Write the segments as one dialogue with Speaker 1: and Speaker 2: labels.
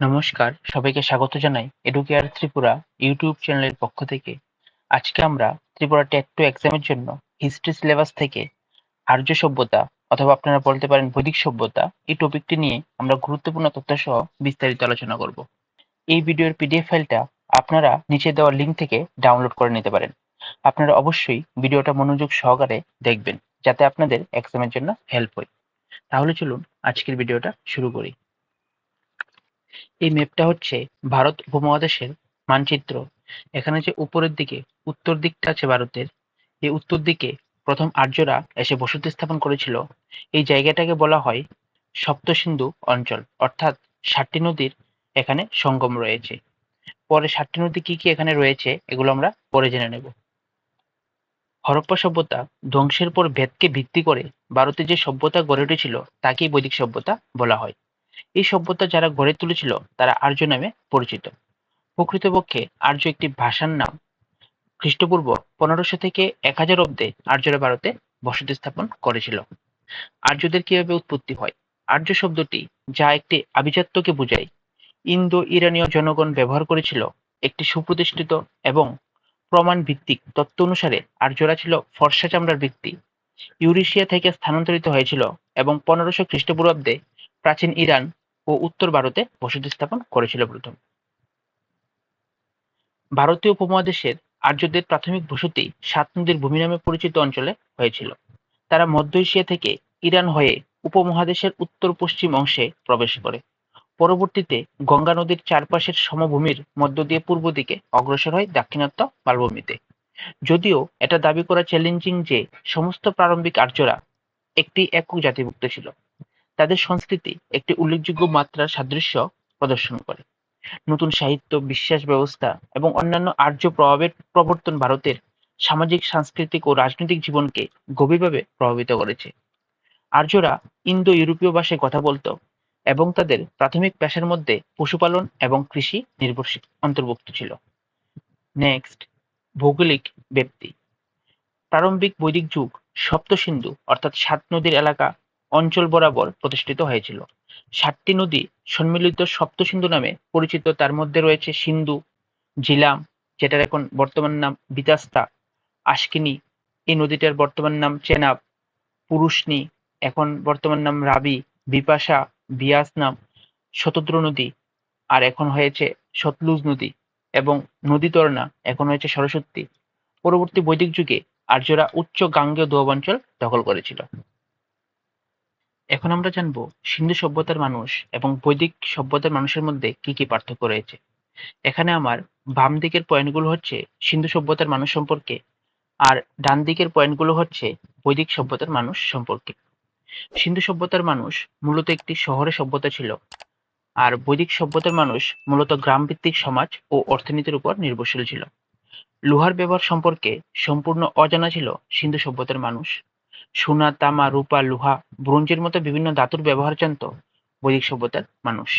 Speaker 1: নমস্কার, সবাইকে স্বাগত জানাই এডুকেয়ার ত্রিপুরা ইউটিউব চ্যানেলের পক্ষ থেকে। আজকে আমরা ত্রিপুরা টেট টু এক্সামের জন্য হিস্ট্রি সিলেবাস থেকে আর্য সভ্যতা অথবা আপনারা বলতে পারেন বৈদিক সভ্যতা এই টপিকটি নিয়ে আমরা গুরুত্বপূর্ণ তথ্য সহ বিস্তারিত আলোচনা করব। এই ভিডিওর পিডিএফ ফাইলটা আপনারা নিচে দেওয়া লিঙ্ক থেকে ডাউনলোড করে নিতে পারেন। আপনারা অবশ্যই ভিডিওটা মনোযোগ সহকারে দেখবেন, যাতে আপনাদের এক্সামের জন্য হেল্প হয়। তাহলে চলুন আজকের ভিডিওটা শুরু করি। এই ম্যাপটা হচ্ছে ভারত উপমহাদেশের মানচিত্র। এখানে যে উপরের দিকে, উত্তর দিকটা আছে ভারতের, এই উত্তর দিকে প্রথম আর্যরা এসে বসতি স্থাপন করেছিল। এই জায়গাটাকে বলা হয় সপ্তসিন্ধু অঞ্চল, অর্থাৎ ষাটটি নদীর এখানে সঙ্গম রয়েছে। পরে ষাটটি নদী কি কি এখানে রয়েছে, এগুলো আমরা পরে জেনে নেব। হরপ্পা সভ্যতা ধ্বংসের পর ভেদকে ভিত্তি করে ভারতে যে সভ্যতা গড়ে উঠেছিল, তাকেই বৈদিক সভ্যতা বলা হয়। এই সভ্যতা যারা গড়ে তুলেছিল, তারা আর্য নামে পরিচিত। প্রকৃতপক্ষে আর্য একটি ভাষার নাম খ্রিস্টপূর্ব পনেরোশো থেকে এক হাজার অব্দে আর্যরা ভারতে বসতি স্থাপন করেছিল। আর্যদের কীভাবে উৎপত্তি হয়? আর্য শব্দটি যা একটি আভিজাত্যকে বোঝায় ইন্দো ইরানীয় জনগণ ব্যবহার করেছিল একটি সুপ্রতিষ্ঠিত এবং প্রমাণ ভিত্তিক তত্ত্ব অনুসারে আর্যরা ছিল ফর্সা চামড়ার ব্যক্তি। ইউরেশিয়া থেকে স্থানান্তরিত হয়েছিল এবং পনেরোশো খ্রিস্টপূর্বাব্দে প্রাচীন ইরান ও উত্তর ভারতে বসতি স্থাপন করেছিল প্রথম। ভারতীয় উপমহাদেশের আর্যদের প্রাথমিক বসতি সাত নদীর ভূমি নামে পরিচিত অঞ্চলে হয়েছিল। তারা মধ্য এশিয়া থেকে ইরান হয়ে উপমহাদেশের উত্তর পশ্চিম অংশে প্রবেশ করে। পরবর্তীতে গঙ্গা নদীর চারপাশের সমভূমির মধ্য দিয়ে পূর্ব দিকে অগ্রসর হয় দাক্ষিণাত্য মালভূমিতে। যদিও এটা দাবি করা চ্যালেঞ্জিং যে সমস্ত প্রারম্ভিক আর্যরা একটি একক জাতিভুক্ত ছিল। তাদের সংস্কৃতি একটি উল্লেখযোগ্য মাত্রার সাদৃশ্য প্রদর্শন করে। নতুন সাহিত্য, বিশ্বাস ব্যবস্থা এবং অন্যান্য আর্য প্রভাবের প্রবর্তন ভারতের সামাজিক, সাংস্কৃতিক ও রাজনৈতিক জীবনকে গভীরভাবে প্রভাবিত করেছে। আর্যরা ইন্দো ইউরোপীয় ভাষায় কথা বলতো এবং তাদের প্রাথমিক পেশার মধ্যে পশুপালন এবং কৃষি নির্ভরশীল, অন্তর্ভুক্ত ছিল। নেক্সট, ভৌগোলিক ব্যক্তি। প্রারম্ভিক বৈদিক যুগ সপ্ত সিন্ধু অর্থাৎ সাত নদীর এলাকা অঞ্চল বরাবর প্রতিষ্ঠিত হয়েছিল। সাতটি নদী সম্মিলিত সপ্তসিন্ধু নামে পরিচিত। তার মধ্যে রয়েছে সিন্ধু জিলাম যেটার এখন বর্তমান নাম বিতাস্তা, আশকিনি, এই নদীটার বর্তমান নাম চেনাব, পুরুষনি, এখন বর্তমান নাম রাবি, বিপাশা, বিয়াস নাম শতদ্র নদী, আর এখন হয়েছে সতলুজ নদী এবং নদী তরনা এখন হয়েছে সরস্বতী। পরবর্তী বৈদিক যুগে আর্যরা উচ্চ গাঙ্গেয় দোয়াবাঞ্চল দখল করেছিল। এখন আমরা জানব সিন্ধু সভ্যতার মানুষ এবং বৈদিক সভ্যতার মানুষের মধ্যে কি কি পার্থক্য রয়েছে। এখানে আমার বাম দিকের পয়েন্টগুলো হচ্ছে সিন্ধু সভ্যতার মানুষ সম্পর্কে আর ডান দিকের পয়েন্টগুলো হচ্ছে বৈদিক সভ্যতার মানুষ সম্পর্কে। সিন্ধু সভ্যতার মানুষ মূলত একটি শহরে সভ্যতা ছিল আর বৈদিক সভ্যতার মানুষ মূলত গ্রামভিত্তিক সমাজ ও অর্থনীতির উপর নির্ভরশীল ছিল। লোহার ব্যবহার সম্পর্কে সম্পূর্ণ অজানা ছিল সিন্ধু সভ্যতার মানুষ। সোনা, তামা, রূপা, লোহা, ব্রোঞ্জের মতো বিভিন্ন ধাতুর ব্যবহার জানত বৈদিক সভ্যতার মানুষ।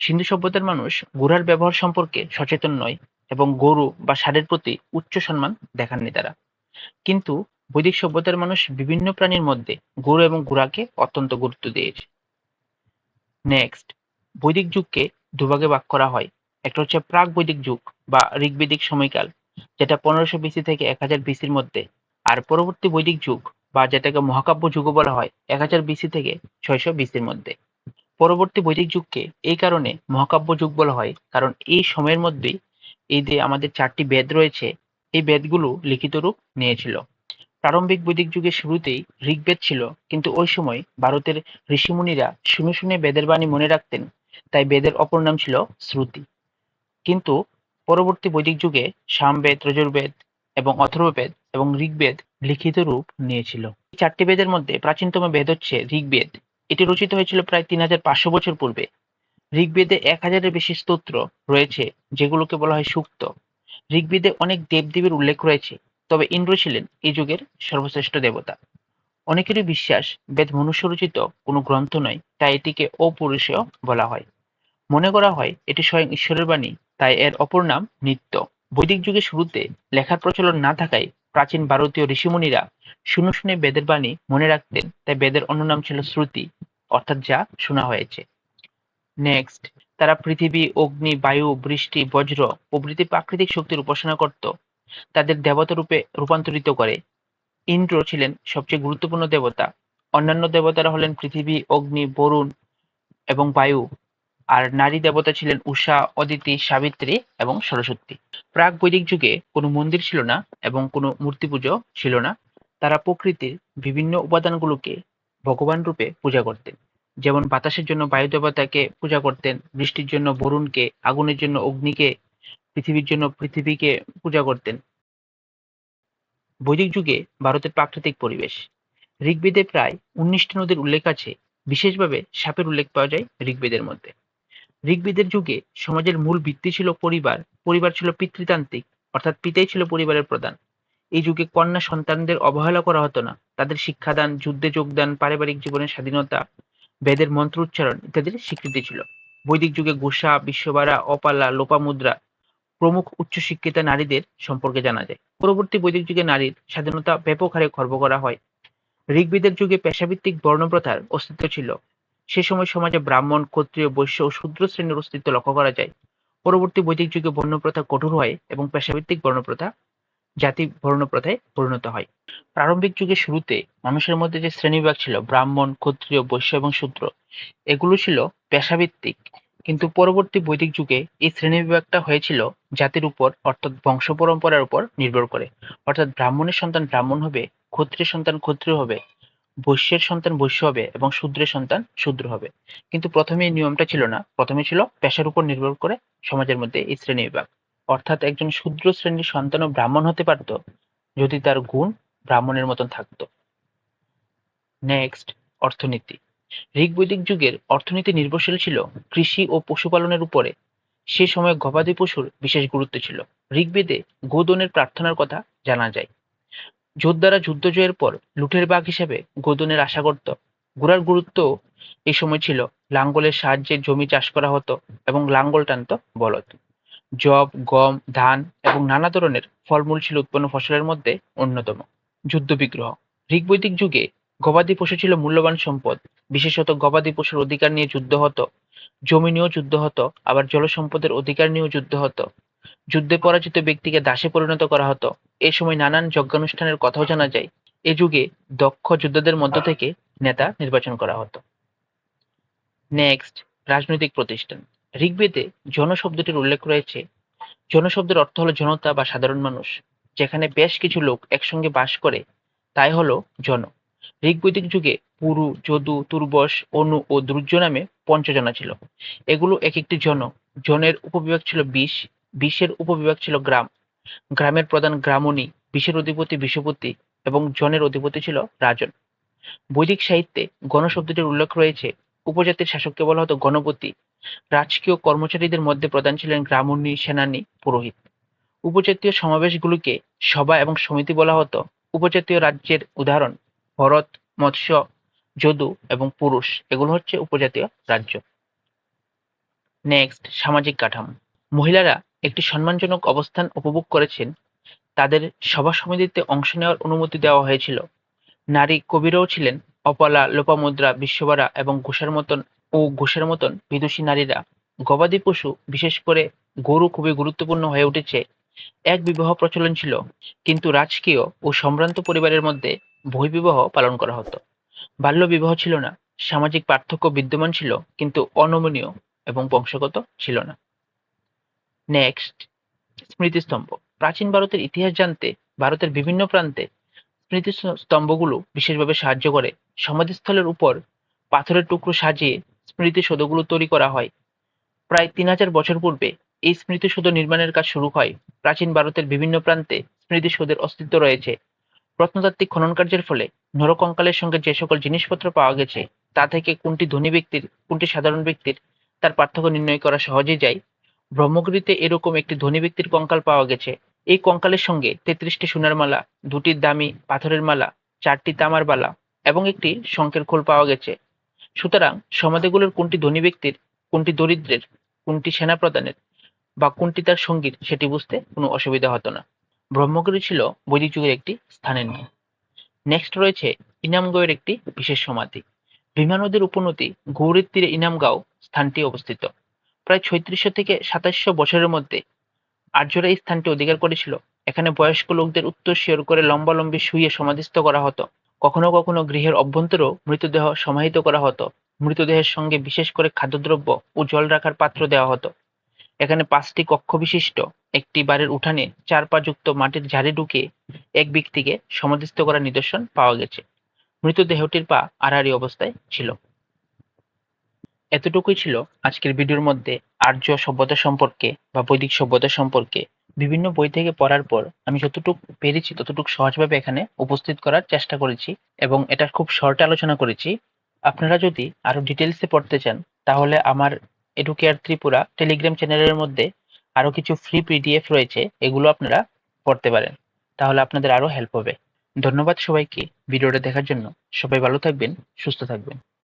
Speaker 1: সিন্ধু সভ্যতার মানুষ ঘোড়ার ব্যবহার সম্পর্কে সচেতন নয় এবং গরু বা ষাঁড়ের প্রতি উচ্চ সম্মান দেখাননি তারা। কিন্তু বৈদিক সভ্যতার মানুষ বিভিন্ন প্রাণীর মধ্যে গরু এবং ঘোড়াকে অত্যন্ত গুরুত্ব দিয়েছে। নেক্সট বৈদিক যুগকে দুভাগে ভাগ করা হয় একটা হচ্ছে প্রাক বৈদিক যুগ বা ঋগ্বেদিক সময়কাল যেটা পনেরোশো বিসি থেকে এক হাজার বিসির মধ্যে আর পরবর্তী বৈদিক যুগ, বা যেটাকে মহাকাব্য যুগও বলা হয়, এক হাজার বিসি থেকে ছয়শো বিসির মধ্যে। পরবর্তী বৈদিক যুগকে এই কারণে মহাকাব্য যুগ বলা হয়, কারণ এই সময়ের মধ্যেই এই যে আমাদের চারটি বেদ রয়েছে, এই বেদগুলো লিখিত রূপ নিয়েছিল। প্রারম্ভিক বৈদিক যুগের শুরুতেই ঋগ্বেদ ছিল, কিন্তু ওই সময় ভারতের ঋষিমুনিরা শুনে শুনে বেদের বাণী মনে রাখতেন, তাই বেদের অপর নাম ছিল শ্রুতি। কিন্তু পরবর্তী বৈদিক যুগে সামবেদ যজুর্বেদ এবং অথর্ববেদ এবং ঋগ্বেদ লিখিত রূপ নিয়েছিল। এই চারটি বেদের মধ্যে প্রাচীনতম বেদ হচ্ছে ঋগ্বেদ। এটি রচিত হয়েছিল প্রায় তিন হাজার পাঁচশো বছর পূর্বে। ঋগ্বেদে এক হাজারের বেশি স্তোত্র রয়েছে, যেগুলোকে বলা হয় সুক্ত। ঋগ্বেদে অনেক দেবদেবীর উল্লেখ রয়েছে, তবে ইন্দ্র ছিলেন এই যুগের সর্বশ্রেষ্ঠ দেবতা। অনেকেরই বিশ্বাস, বেদ মনুষ্য রচিত কোনো গ্রন্থ নয়, তাই এটিকে অপুরুষেয় বলা হয়। মনে করা হয়, এটি স্বয়ং ঈশ্বরের বাণী, তাই এর অপর নাম নিত্য। বৈদিক যুগের শুরুতে লেখার প্রচলন না থাকায় প্রাচীন ভারতীয় ঋষিমুনিরা শুনে শুনে বেদের বাণী মনে রাখতেন, তাই বেদের অন্য নাম ছিল শ্রুতি, অর্থাৎ যা শোনা হয়েছে। নেক্সট তারা পৃথিবী, অগ্নি, বায়ু, বৃষ্টি, বজ্র প্রভৃতি প্রাকৃতিক শক্তির উপাসনা করত, তাদের দেবতা রূপে রূপান্তরিত করে। ইন্দ্র ছিলেন সবচেয়ে গুরুত্বপূর্ণ দেবতা। অন্যান্য দেবতারা হলেন পৃথিবী, অগ্নি, বরুণ এবং বায়ু। আর নারী দেবতা ছিলেন উষা অদিতি, সাবিত্রী এবং সরস্বতী। প্রাক বৈদিক যুগে কোনো মন্দির ছিল না এবং কোনো মূর্তি পুজো ছিল না। তারা প্রকৃতির বিভিন্ন উপাদানগুলোকে ভগবান রূপে পূজা করতেন। যেমন বাতাসের জন্য বায়ু দেবতাকে পূজা করতেন, বৃষ্টির জন্য বরুণকে, আগুনের জন্য অগ্নিকে, পৃথিবীর জন্য পৃথিবীকে পূজা করতেন। বৈদিক যুগে ভারতের প্রাকৃতিক পরিবেশ। ঋগ্বেদে প্রায় উনিশটি নদীর উল্লেখ আছে। বিশেষভাবে সাপের উল্লেখ পাওয়া যায় ঋগ্বেদের মধ্যে। ঋগ্বেদের যুগে সমাজের মূল ভিত্তি ছিল পরিবার পরিবার ছিল পিতৃতান্ত্রিক, অর্থাৎ পিতাই ছিল পরিবারের প্রধান। এই যুগে কন্যা সন্তানদের অবহেলা করা হতো না। তাদের শিক্ষাদান, যুদ্ধে যোগদান, পারিবারিক জীবনের স্বাধীনতা, বেদের মন্ত্র উচ্চারণ ইত্যাদির স্বীকৃতি ছিল। বৈদিক যুগে গোসা বিশ্ববারা অপালা, লোপামুদ্রা প্রমুখ উচ্চশিক্ষিতা নারীদের সম্পর্কে জানা যায়। পরবর্তী বৈদিক যুগে নারীর স্বাধীনতা ব্যাপক হারে খর্ব করা হয়। ঋগ্বেদের যুগে পেশাভিত্তিক বর্ণপ্রথার অস্তিত্ব ছিল। সে সময় সমাজে ব্রাহ্মণ, ক্ষত্রিয়, বৈশ্য ও শূদ্র শ্রেণির অস্তিত্ব লক্ষ্য করা যায়। পরবর্তী বৈদিক যুগে বর্ণপ্রথা কঠোর হয় এবং পেশাভিত্তিক বর্ণপ্রথা জাতি বর্ণপ্রথায় পরিণত হয়। প্রারম্ভিক যুগের শুরুতে মানুষের মধ্যে যে শ্রেণীবিভাগ ছিল, ব্রাহ্মণ, ক্ষত্রিয়, বৈশ্য এবং শূদ্র, এগুলো ছিল পেশাভিত্তিক। কিন্তু পরবর্তী বৈদিক যুগে এই শ্রেণীবিভাগটা হয়েছিল জাতির উপর, অর্থাৎ বংশ পরম্পরার উপর নির্ভর করে। অর্থাৎ ব্রাহ্মণের সন্তান ব্রাহ্মণ হবে, ক্ষত্রিয় সন্তান ক্ষত্রিয় হবে বৈশ্যের সন্তান বৈশ্য হবে এবং শূদ্রের সন্তান শূদ্র হবে। কিন্তু প্রথমে এই নিয়মটা ছিল না। প্রথমে ছিল পেশার উপর নির্ভর করে সমাজের মধ্যে এই শ্রেণি বিভাগ। অর্থাৎ একজন শূদ্র শ্রেণির সন্তানও ব্রাহ্মণ হতে পারত যদি তার গুণ ব্রাহ্মণের মতন থাকত। নেক্সট অর্থনীতি। ঋগ্বৈদিক যুগের অর্থনীতি নির্ভরশীল ছিল। কৃষি ও পশুপালনের উপরে সে সময় গবাদি পশুর বিশেষ গুরুত্ব ছিল। ঋগ্বেদে গোদনের প্রার্থনার কথা জানা যায়। যোদ্ধারা যুদ্ধ জয়ের পর লুঠের বাঘ হিসেবে গোদনের আশা করত ঘোড়ার গুরুত্ব এই সময় ছিল লাঙ্গলের সাহায্যে জমি চাষ করা হতো এবং লাঙ্গল টানত বলদ। জব, গম, ধান এবং নানা ধরনের ফলমূল ছিল উৎপন্ন ফসলের মধ্যে অন্যতম। যুদ্ধ বিগ্রহ। ঋগ্বৈদিক যুগে গবাদি পশু ছিল মূল্যবান সম্পদ। বিশেষত গবাদি পশুর অধিকার নিয়ে যুদ্ধ হতো। জমি নিয়েও যুদ্ধ হতো, আবার জলসম্পদের অধিকার নিয়েও যুদ্ধ হতো। যুদ্ধে পরাজিত ব্যক্তিকে দাসে পরিণত করা হতো। এ সময় নানান যজ্ঞানুষ্ঠানের কথাও জানা যায়। এ যুগে দক্ষ যোদ্ধাদের মধ্য থেকে নেতা নির্বাচন করা হতো। নেক্সট রাজনৈতিক প্রতিষ্ঠান। ঋগ্বেদে জন শব্দটির উল্লেখ রয়েছে। জন শব্দের অর্থ হলো জনতা বা সাধারণ মানুষ। যেখানে বেশ কিছু লোক একসঙ্গে বাস করে, তাই হলো জন। ঋগ্বৈদিক যুগে পুরু, যদু তুর্বস অনু ও দুর্য নামে পঞ্চজনা ছিল। এগুলো এক একটি জন। জনের উপবিভাগ ছিল বিশ বিশের উপবিভাগ ছিল গ্রাম। গ্রামের প্রধান গ্রামণী বিশের অধিপতি বিশ্বপতি এবং জনের অধিপতি ছিল রাজন। বৈদিক সাহিত্যে গণ শব্দটির উল্লেখ রয়েছে। উপজাতির শাসককে বলা হতো গণপতি। রাজকীয় কর্মচারীদের মধ্যে প্রধান ছিলেন গ্রামণী, সেনানী, পুরোহিত। উপজাতীয় সমাবেশগুলোকে সভা এবং সমিতি বলা হতো। উপজাতীয় রাজ্যের উদাহরণ ভরত, মৎস্য, যদু এবং পুরুষ। এগুলো হচ্ছে উপজাতীয় রাজ্য। নেক্সট সামাজিক কাঠামো। মহিলারা একটি সম্মানজনক অবস্থান উপভোগ করেছেন, তাদের সভা সমিতিতে অংশ নেওয়ার অনুমতি দেওয়া হয়েছিল। নারী কবিরাও ছিলেন, অপলা, লোপামুদ্রা বিশ্ববারা এবং ঘোষের মতন ও ঘোষের মতন বিদুষী নারীরা। গবাদি পশু, বিশেষ করে গরু খুবই গুরুত্বপূর্ণ হয়ে উঠেছে। এক বিবাহ প্রচলন ছিল, কিন্তু রাজকীয় ও সম্ভ্রান্ত পরিবারের মধ্যে বহির্বিবাহ পালন করা হতো। বাল্য বিবাহ ছিল না, সামাজিক পার্থক্য বিদ্যমান ছিল, কিন্তু অনমনীয় এবং বংশগত ছিল না। নেক্সট স্মৃতিস্তম্ভ। প্রাচীন ভারতের ইতিহাস জানতে, ভারতের বিভিন্ন প্রান্তে স্মৃতি স্তম্ভগুলো বিশেষভাবে সাহায্য করে। সমাধিস্থলের উপর পাথরের টুকরো সাজিয়ে স্মৃতিসৌধগুলো তৈরি করা হয়। প্রায় তিন হাজার বছর পূর্বে এই স্মৃতিসৌধ নির্মাণের কাজ শুরু হয়। প্রাচীন ভারতের বিভিন্ন প্রান্তে স্মৃতিসৌধের অস্তিত্ব রয়েছে। প্রত্নতাত্ত্বিক খননকার্যের ফলে নরকঙ্কালের সঙ্গে যে সকল জিনিসপত্র পাওয়া গেছে, তা থেকে কোনটি ধনী ব্যক্তির, কোনটি সাধারণ ব্যক্তির, তার পার্থক্য নির্ণয় করা সহজেই যায়। ব্রহ্মগিরিতে এরকম একটি ধনী ব্যক্তির কঙ্কাল পাওয়া গেছে। এই কঙ্কালের সঙ্গে তেত্রিশটি সোনার মালা, দুটি দামি পাথরের মালা, চারটি তামার বালা এবং একটি শঙ্কের খোল পাওয়া গেছে। সুতরাং সমাধিগুলোর কোনটি ধনী ব্যক্তির, কোনটি দরিদ্রের, কোনটি সেনা সেনাপ্রধানের বা কোনটি তার সঙ্গীর সেটি বুঝতে কোনো অসুবিধা হতো না। ব্রহ্মগিরি ছিল বৈদিক যুগের একটি স্থানের নাম। নেক্সট রয়েছে ইনামগড়ের একটি বিশেষ সমাধি। ভীমা নদীর উপনদী গৌরীর তীরে ইনামগাঁও স্থানটি অবস্থিত। প্রায় ছয়ত্রিশশো থেকে সাতাশশো বছরের মধ্যে আর্যরা এই স্থানটি অধিকার করেছিল। এখানে বয়স্ক লোকদের উত্তর শিয়র করে লম্বালম্বি শুইয়ে সমাধিস্থ করা হতো। কখনো কখনো গৃহের অভ্যন্তরেও মৃতদেহ সমাহিত করা হতো। মৃতদেহের সঙ্গে বিশেষ করে খাদ্যদ্রব্য ও জল রাখার পাত্র দেওয়া হতো। এখানে পাঁচটি কক্ষ বিশিষ্ট, একটি বাড়ির উঠানে চার পা যুক্ত মাটির ঝাড়ে ঢুকে এক ব্যক্তিকে সমাধিস্থ করার নিদর্শন পাওয়া গেছে। মৃতদেহটির পা আড়াআড়ি অবস্থায় ছিল। এতটুকুই ছিল আজকের ভিডিওর মধ্যে আর্য সভ্যতা সম্পর্কে বা বৈদিক সভ্যতা সম্পর্কে। বিভিন্ন বই থেকে পড়ার পর আমি যতটুকু পেরেছি, ততটুকু সহজভাবে এখানে উপস্থিত করার চেষ্টা করেছি এবং এটা খুব শর্টে আলোচনা করেছি। আপনারা যদি আরও ডিটেলসে পড়তে চান, তাহলে আমার এডুকেয়ার ত্রিপুরা টেলিগ্রাম চ্যানেলের মধ্যে আরও কিছু ফ্রি পিডিএফ রয়েছে, এগুলো আপনারা পড়তে পারেন। তাহলে আপনাদের আরও হেল্প হবে। ধন্যবাদ সবাইকে ভিডিওটা দেখার জন্য। সবাই ভালো থাকবেন, সুস্থ থাকবেন।